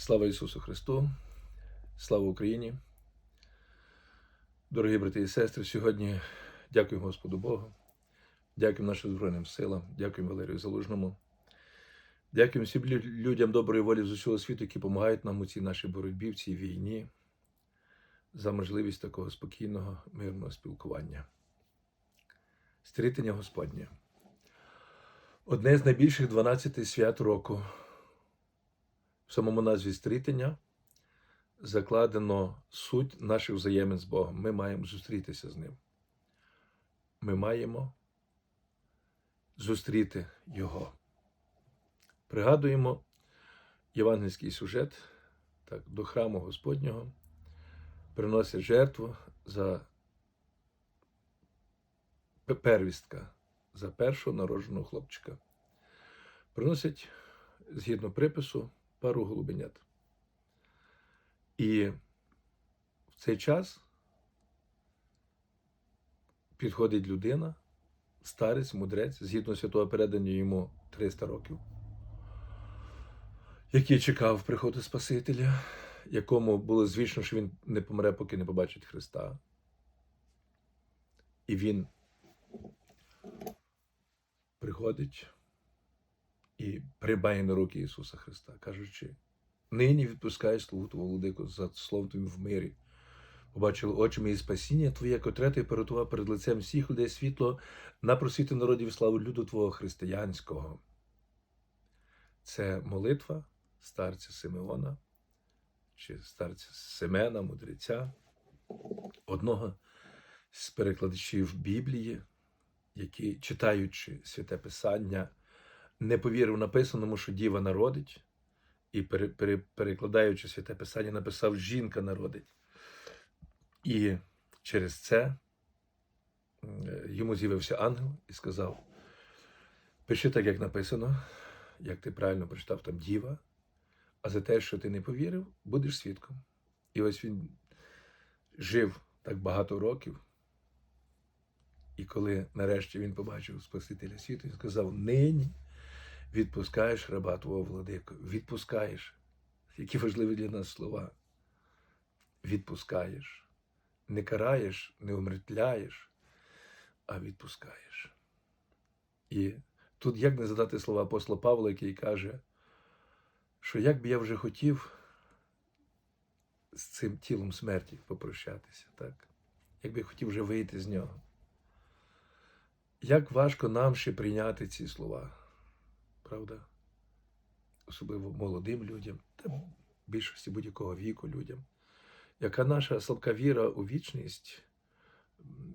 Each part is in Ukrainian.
Слава Ісусу Христу, слава Україні. Дорогі брати і сестри, сьогодні дякуємо Господу Богу, дякуємо нашим Збройним силам, дякуємо Валерію Залужному, дякуємо всім людям доброї волі з усього світу, які допомагають нам у цій нашій боротьбі, в цій війні, за можливість такого спокійного, мирного спілкування. Стрітення Господнє. Одне з найбільших 12 свят року. В самому назві стрітення закладено суть наших взаємин з Богом. Ми маємо зустрітися з Ним. Ми маємо зустріти Його. Пригадуємо євангельський сюжет так, до храму Господнього приносять жертву за первістка, за першого народженого хлопчика. Приносять згідно припису пару голубенят. І в цей час підходить людина, старець, мудрець, згідно святого передання йому 300 років, який чекав приходу Спасителя, якому було звісно, що він не помре, поки не побачить Христа. І він приходить і приймає на руки Ісуса Христа, кажучи, нині відпускай слугу Твого владику за словом Твоїм в мирі. Побачили очима і спасіння Твоє, котре ти перетував перед лицем всіх людей світло на просвіти народів славу люду Твого християнського. Це молитва старця Симеона чи старця Семена, мудреця, одного з перекладачів Біблії, який, читаючи святе Писання, не повірив написаному, що діва народить, і пере, пере, перекладаючи святе Писання, написав жінка народить. І через це е, йому з'явився ангел і сказав: пиши так, як написано, як ти правильно прочитав там діва, а за те, що ти не повірив, будеш свідком. І ось він жив так багато років. І коли нарешті він побачив Спасителя світу, він сказав: Нині відпускаєш раба твого владику, відпускаєш. Які важливі для нас слова. Відпускаєш. Не караєш, не умертвляєш, а відпускаєш. І тут як не задати слова апостола Павла, який каже, що як би я вже хотів з цим тілом смерті попрощатися, так? Як би я хотів вже вийти з нього. Як важко нам ще прийняти ці слова, правда? Особливо молодим людям, та більшості будь-якого віку людям. Яка наша слабка віра у вічність,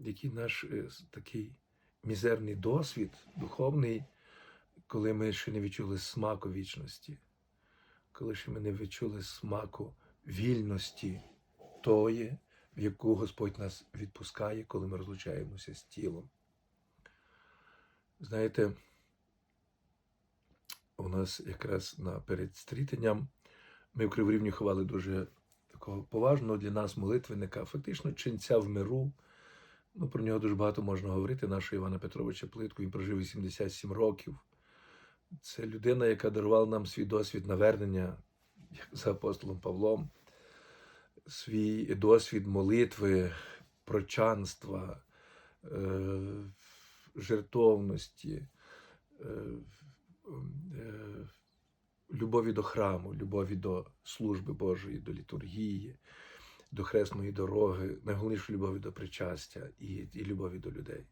який наш е, такий мізерний досвід духовний, коли ми ще не відчули смаку вічності, коли ще ми не відчули смаку вільності тої, в яку Господь нас відпускає, коли ми розлучаємося з тілом. Знаєте, у нас якраз перед стрітенням ми в Криворівні ховали дуже такого поважного для нас молитвенника, фактично ченця в миру. Ну, про нього дуже багато можна говорити. Нашого Івана Петровича Плитку. Він прожив 87 років. Це людина, яка дарувала нам свій досвід навернення, за апостолом Павлом, свій досвід молитви, прочанства, е, жертовності, е, любові до храму, любові до служби Божої, до літургії, до хресної дороги, найголовніше любові до причастя і, і любові до людей.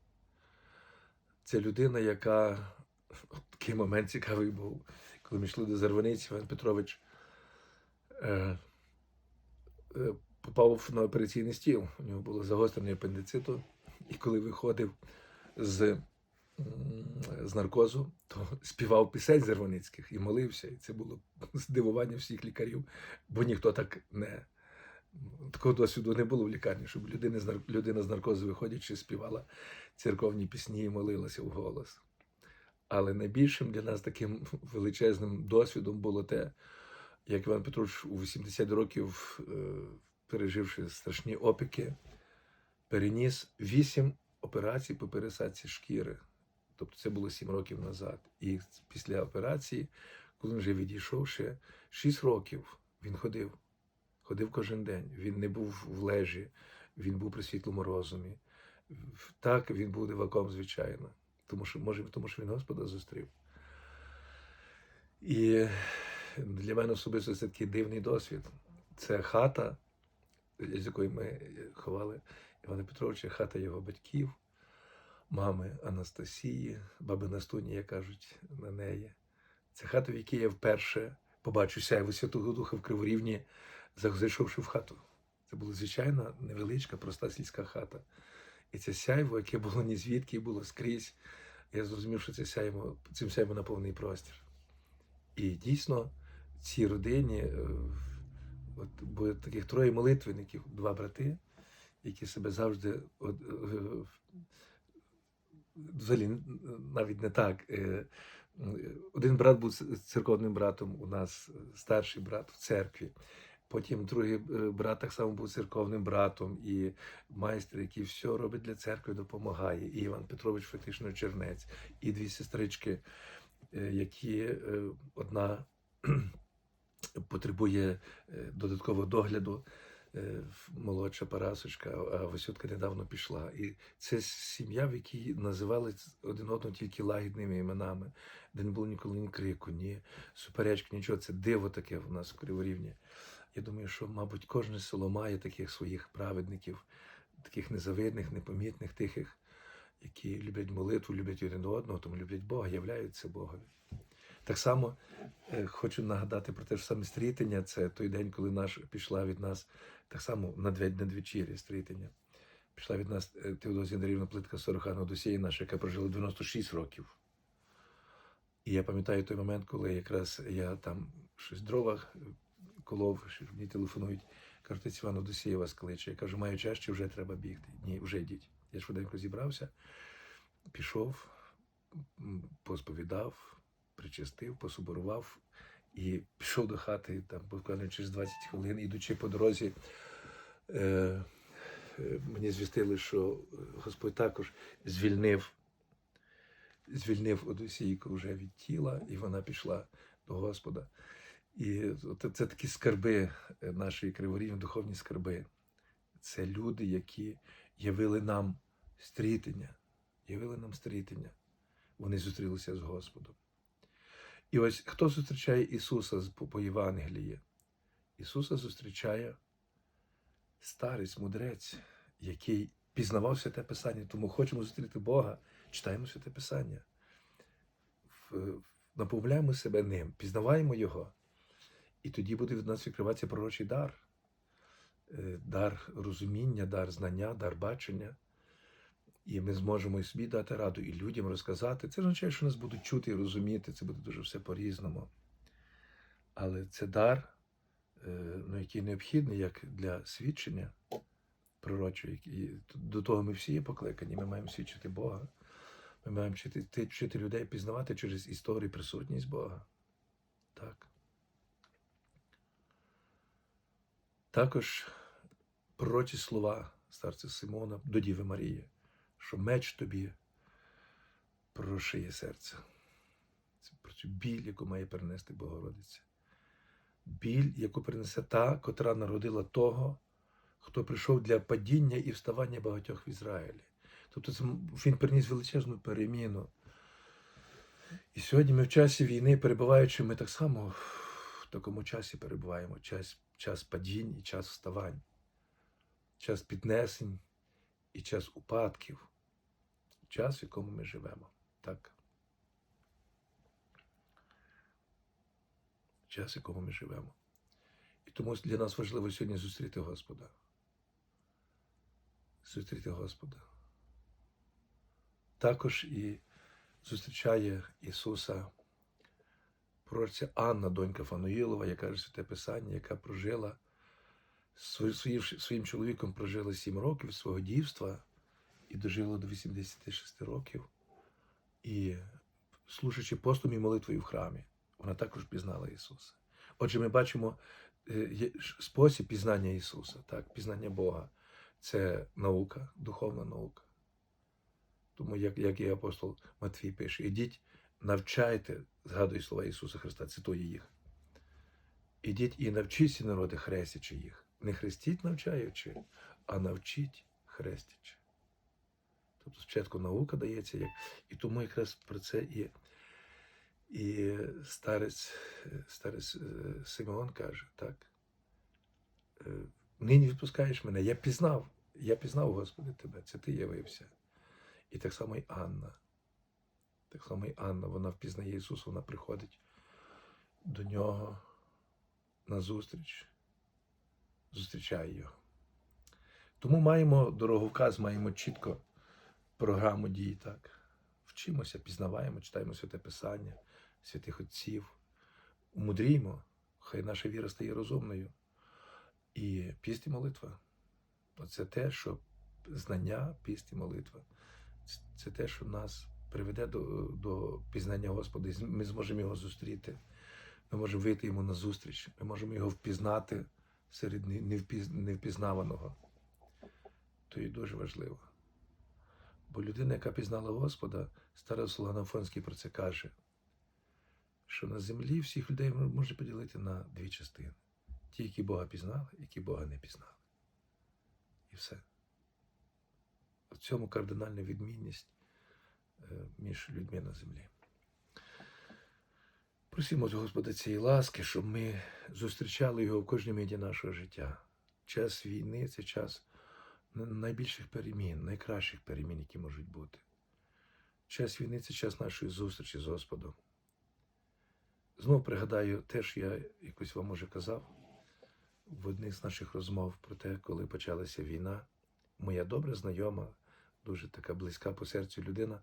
Це людина, яка от такий момент цікавий був, коли ми йшли до Зарваниці, Іван Петрович е, е, попав на операційний стіл. У нього було загострення апендициту, і коли виходив з, з наркозу, то співав пісень Зарваницьких і молився. І це було здивування всіх лікарів, бо ніхто так не. Такого досвіду не було в лікарні, щоб людина з, нар... людина з наркозу виходячи, співала церковні пісні і молилася в голос. Але найбільшим для нас таким величезним досвідом було те, як Іван Петрович у 80 років, е, переживши страшні опіки, переніс 8 операцій по пересадці шкіри. Тобто це було 7 років назад. І після операції, коли він вже відійшов ще 6 років Він ходив. Ходив кожен день. Він не був в лежі, він був при світлому розумі. Так, він був диваком, звичайно. Тому що, може, тому що він Господа зустрів. І для мене особисто це такий дивний досвід. Це хата, з якої ми ховали Івана Петровича, хата його батьків, мами Анастасії, баби Настунія кажуть на неї. Це хата, в якій я вперше побачу сяйво Святого Духа в Криворівні, зайшовши в хату. Це була звичайна невеличка, проста сільська хата. І це сяйво, яке було ні звідки, було скрізь. Я зрозумів, що це сяйво, цим сяйво наповнений простір. І дійсно, цій родині, е, от, бо таких троє молитвенників, два брати, які себе завжди от, е, взагалі навіть не так. е, Один брат був церковним братом, у нас старший брат в церкві. Потім другий е, брат так само був церковним братом, і майстер, який все робить для церкви, допомагає. І Іван Петрович фактично чернець, і дві сестрички, е, які е, одна потребує е, додаткового догляду. Е, Молодша Парасочка, а Васютка недавно пішла. І це сім'я, в якій називали один одного тільки лагідними іменами, де не було ніколи ні крику, ні суперечки, нічого. Це диво таке в нас в Криворівні. Я думаю, що, мабуть, кожне село має таких своїх праведників, таких незавидних, непомітних, тихих, які люблять молитву, люблять один одного, тому люблять Бога, являються Богові. Так само е, хочу нагадати про те, що саме стрітення це той день, коли наш пішла від нас так само надвечір'я стрітення. Пішла від нас е, Теодозія Андріївна Плитка Сорохана Одосія наша, яка прожила 96 років. І я пам'ятаю той момент, коли якраз я там щось в дровах е, колов, що мені телефонують. Кажуть, Іван Одосія вас кличе. Я кажу, маю час, чи вже треба бігти? Ні, вже йдіть. Я швиденько зібрався, пішов, посповідав, причастив, пособорував і пішов до хати, там буквально через 20 хвилин, ідучи по дорозі. Е, е, мені звістили, що Господь також звільнив, звільнив Одосійку вже від тіла, і вона пішла до Господа. І це такі скарби е, нашої криворівні, духовні скарби. Це люди, які явили нам стрітення, явили нам стрітення. Вони зустрілися з Господом. І ось хто зустрічає Ісуса по, Євангелії? Ісуса зустрічає старець, мудрець, який пізнавав святе Писання. Тому хочемо зустріти Бога, читаємо святе Писання. Наповняємо себе ним, пізнаваємо Його. І тоді буде від нас відкриватися пророчий дар. Е, Дар розуміння, дар знання, дар бачення. І ми зможемо і собі дати раду, і людям розказати. Це означає, що нас будуть чути і розуміти, це буде дуже все по-різному. Але це дар, е, ну, який необхідний як для свідчення пророчого. І до того ми всі є покликані. Ми маємо свідчити Бога. Ми маємо вчити, вчити людей пізнавати через історію присутність Бога. Так. Також пророчі слова старця Симона до Діви Марії, що меч тобі прошиє серце. Це про цю біль, яку має перенести Богородиця. Біль, яку принесе та, котра народила того, хто прийшов для падіння і вставання багатьох в Ізраїлі. Тобто це, він приніс величезну переміну. І сьогодні ми в часі війни, перебуваючи, ми так само в такому часі перебуваємо. Час, час падінь і час вставань, час піднесень і час упадків, час, в якому ми живемо. Так? Час, в якому ми живемо. І тому для нас важливо сьогодні зустріти Господа. Зустріти Господа. Також і зустрічає Ісуса пророчця Анна, донька Фануїлова, яка каже святе Писання, яка прожила своїм, чоловіком прожила 7 років свого дівства і дожила до 86 років. І служачи постом і молитвою в храмі, вона також пізнала Ісуса. Отже, ми бачимо е, спосіб пізнання Ісуса, так, пізнання Бога. Це наука, духовна наука. Тому, як, як і апостол Матвій пише, ідіть, навчайте, згадує слова Ісуса Христа, цитує їх. Ідіть і навчіться народи, хрестячи їх. Не хрестіть, навчаючи, а навчіть хрестячи. Тобто спочатку наука дається, як... і тому якраз про це і, і старець, старець е, Симеон каже, так. е, Нині відпускаєш мене, я пізнав, я пізнав, Господи, тебе, це ти явився. І так само і Анна. Так само і Анна, вона впізнає Ісуса, вона приходить до нього на зустріч, зустрічає його. Тому маємо дороговказ, маємо чітко програму дій, так. Вчимося, пізнаваємо, читаємо святе Писання, святих отців, мудріємо, хай наша віра стає розумною. І піст і молитва. Оце те, що знання, піст і молитва. Це- Це те, що нас приведе до, до пізнання Господа. Ми зможемо його зустріти. Ми можемо вийти йому на зустріч. Ми можемо його впізнати серед невпізнаваного. То і дуже важливо. Бо людина, яка пізнала Господа, стара Солана Афонський про це каже, що на землі всіх людей може поділити на дві частини. Ті, які Бога пізнали, які Бога не пізнали. І все. В цьому кардинальна відмінність е, між людьми на землі. Просимо Господа цієї ласки, щоб ми зустрічали його в кожній миті нашого життя. Час війни це час найбільших перемін, найкращих перемін, які можуть бути. Час війни це час нашої зустрічі з Господом. Знову пригадаю те, що я якось вам уже казав в одних з наших розмов про те, коли почалася війна. Моя добра знайома, дуже така близька по серцю людина,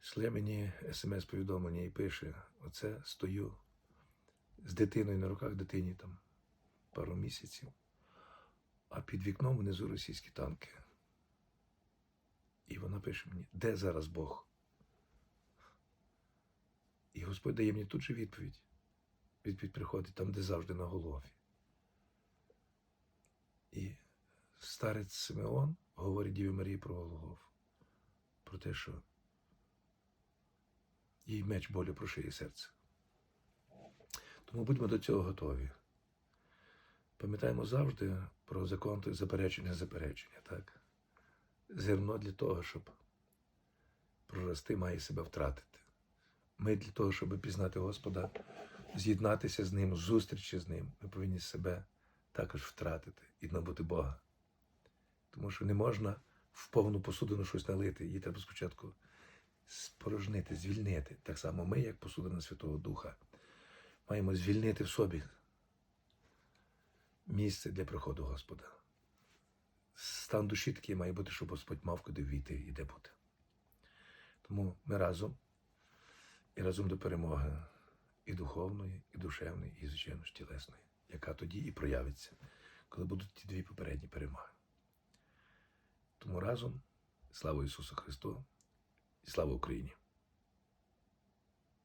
шле мені смс-повідомлення і пише: Оце стою з дитиною на руках дитині там пару місяців, а під вікном внизу російські танки. І вона пише мені, де зараз Бог? І Господь дає мені тут же відповідь. Відповідь приходить там, де завжди на голові. І старець Симеон говорить Діві Марії про Голгоф, про те, що їй меч болю прошиє серце. Тому будьмо до цього готові. Пам'ятаємо завжди про закон заперечення, заперечення, так? Зерно для того, щоб прорости, має себе втратити. Ми для того, щоб пізнати Господа, з'єднатися з Ним, зустрічі з Ним, ми повинні себе також втратити і набути Бога. Тому що не можна в повну посудину щось налити, її треба спочатку спорожнити, звільнити. Так само ми, як посудина Святого Духа, маємо звільнити в собі місце для приходу Господа. Стан душі такий має бути, щоб Господь мав куди війти і де бути. Тому ми разом і разом до перемоги і духовної, і душевної, і, звичайно ж, тілесної, яка тоді і проявиться, коли будуть ті дві попередні перемоги. Тому разом слава Ісусу Христу і слава Україні!